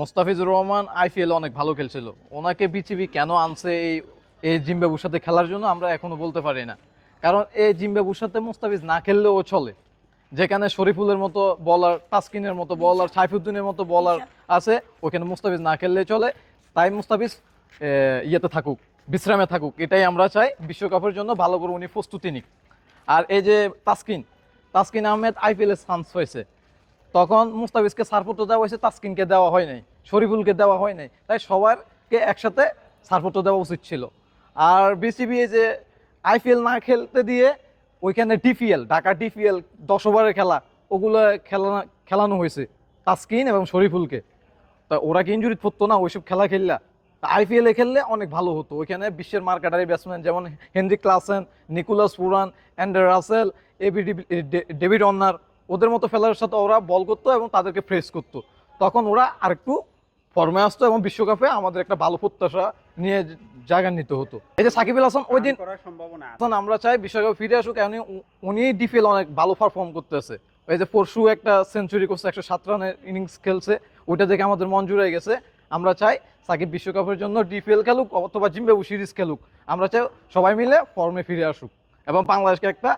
Mostafizur Rahman IPL অনেক ভালো খেলছিল। ওনাকে বিসিবি কেন আনছে এই এই জিম্বাবুর সাথে খেলার জন্য আমরা এখনও বলতে পারি না। কারণ এই জিম্বাবুর সাথে মুস্তাফিজ না খেললেও চলে। যেখানে শরীফুলের মতো বলার তাসকিনের মতো বলার সাইফুদ্দিনের মতো বলার আছে ওখানে মুস্তাফিজ না খেললে চলে। তাই মুস্তাফিজ ইয়েতে থাকুক, বিশ্রামে থাকুক, এটাই আমরা চাই বিশ্বকাপের জন্য, ভালো করে উনি প্রস্তুতি নিক। আর এই যে তাসকিন তাসকিন আহমেদ আইপিএল এ চান্স হয়েছে। তখন মুস্তাফিজকে সারপত্র দেওয়া হয়েছে, তাসকিনকে দেওয়া হয় নাই। শরীফুলকে দেওয়া হয় নাই। তাই সবারকে একসাথে সারপত্র দেওয়া উচিত ছিল। আর বিসিবি যে আইপিএল না খেলতে দিয়ে ওইখানে ডিপিএল ঢাকা ডিপিএল দশ ওভারের খেলা, ওগুলো খেলানো খেলানো হয়েছে তাসকিন এবং শরীফুলকে। তা ওরা কি ইঞ্জুরি পড়তো না? ওইসব খেলা খেললা। আইপিএল খেললে অনেক ভালো হতো। ওইখানে বিশ্বের মার্কেটারি ব্যাটসম্যান যেমন Heinrich Klaasen Nicholas Pooran Andre Russell AB David Warner ওদের মতো ফেলার সাথে ওরা বল করতো এবং তাদেরকে ফ্রেস করতো। তখন ওরা আরেকটু ফর্মে আসতো এবং বিশ্বকাপে আমাদের একটা ভালো প্রত্যাশা নিয়ে জায়গা নিতে হতো। এই যে সাকিব আল হাসান ওই দিন সম্ভাবনা। এখন আমরা চাই বিশ্বকাপে ফিরে আসুক কারণ উনি ডিফেল অনেক ভালো পারফর্ম করতেছে। এই যে পরশু একটা সেঞ্চুরি করছে একশো সাত রানের ইনিংস খেলছে ওইটা দেখে আমাদের মন জুড়ে গেছে। আমরা চাই সাকিব বিশ্বকাপের জন্য ডিপিএল খেলুক অথবা জিম্বাবু সিরিজ খেলুক। আমরা চাই সবাই মিলে ফর্মে ফিরে আসুক এবং বাংলাদেশকে একটা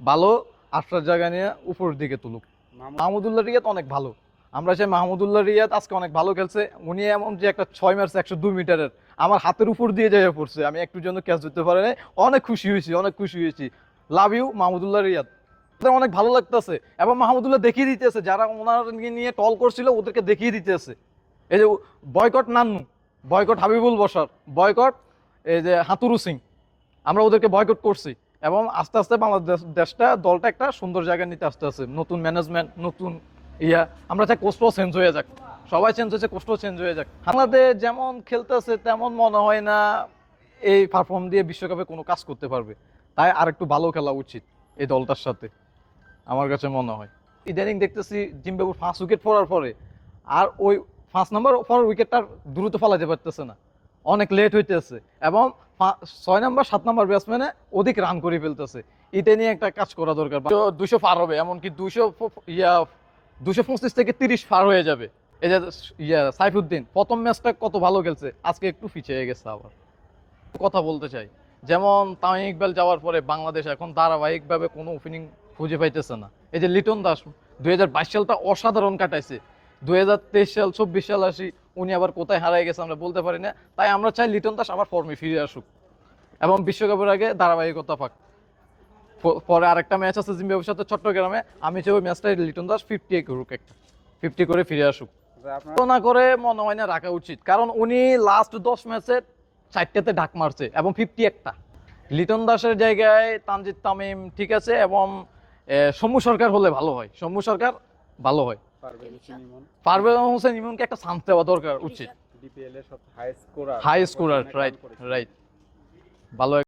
ভালো আশ্রার জায়গা নিয়ে উপরের দিকে তুলুক। মাহমুদ মাহমুদুল্লাহ রিয়াদ অনেক ভালো। আমরা চাই মাহমুদুল্লাহ রিয়াদ আজকে অনেক ভালো খেলছে। উনি এমন যে একটা ছয় মারছে একশো দুই মিটারের আমার হাতের উপর দিয়ে যাইয়া পড়ছে। আমি একটু জন্য ক্যাচ ধরতে পারি অনেক খুশি হয়েছি, অনেক খুশি হয়েছি। Love you Mahmudullah Riyad. ওদের অনেক ভালো লাগতেছে। এবং মাহমুদুল্লাহ দেখিয়ে দিতেছে, যারা ওনার নিয়ে টল করছিল, ওদেরকে দেখিয়ে দিতেছে। এই যে বয়কট নান্নু, বয়কট হাবিবুল বসার, বয়কট এই যে হাতুরু সিং, আমরা ওদেরকে বয়কট করছি। এবং আস্তে আস্তে বাংলাদেশ দেশটা, দলটা একটা সুন্দর জায়গায় নিতে আসতে আছে নতুন ম্যানেজমেন্ট নতুন ইয়া, আমরা চাই কোস্টও চেঞ্জ হয়ে যাক। সবাই চেঞ্জ হয়েছে কোস্টও চেঞ্জ হয়ে যাক। বাংলাদেশ যেমন খেলতেছে, তেমন মনে হয় না এই পারফর্ম দিয়ে বিশ্বকাপে কোনো কাজ করতে পারবে। তাই আর একটু ভালো খেলা উচিত এই দলটার সাথে, আমার কাছে মনে হয়। ইদানিং দেখতেছি জিম্বাবুর ফার্স্ট উইকেট পড়ার পরে, আর ওই ফার্স্ট নাম্বার পরের উইকেটটা দ্রুত ফলাতে পারতেছে না। অনেক লেট হইতেছে এবং ছয় নাম্বার সাত নম্বর ব্যাটসম্যানে অধিক রান করে ফেলতেছে। এটা নিয়ে একটা কাজ করা দরকার। দুশো পার হবে, এমনকি দুশো ইয়া দুশো পঁচিশ থেকে তিরিশ পার হয়ে যাবে। এই যে ইয়া সাইফুদ্দিন, প্রথম ম্যাচটা কত ভালো খেলছে, আজকে একটু পিছিয়ে গেছে আবার। কথা বলতে চাই, যেমন তামিম ইকবাল যাওয়ার পরে বাংলাদেশ এখন ধারাবাহিকভাবে কোনো ওপেনিং খুঁজে পাইতেছে না। এই যে লিটন দাস, দুই হাজার বাইশ সালটা অসাধারণ কাটাইছে, দুই হাজার তেইশ সাল, চব্বিশ সাল আসি, উনি আবার কোথায় হারাই গেছে আমরা বলতে পারি না। তাই আমরা চাই লিটন দাস আবার ফর্মে ফিরে আসুক। এবং বিশ্বকাপের আগে ধারাবাহিকতা পাক। পরে আরেকটা ম্যাচ আছে জিম্বাবুর সাথে চট্টগ্রামে আমি চাই ওই ম্যাচটাই লিটন দাস ফিফটি করুক একটা। ফিফটি করে ফিরে আসুক। তুলনা করে মনে হয় না রাখা উচিত কারণ উনি লাস্ট দশ ম্যাচে চারটাতে ঢাক মারছে এবং ফিফটি একটা লিটন দাসের জায়গায় তানজিদ তামিম ঠিক আছে এবং সৌম্য সরকার হলে ভালো হয় সৌম্য সরকার ভালো হয়। পারভেজ হোসেন ইমনকে একটা চান্স দেওয়া দরকার উচিত। ডিপিএল এর সব high scorer high scorer right right ভালো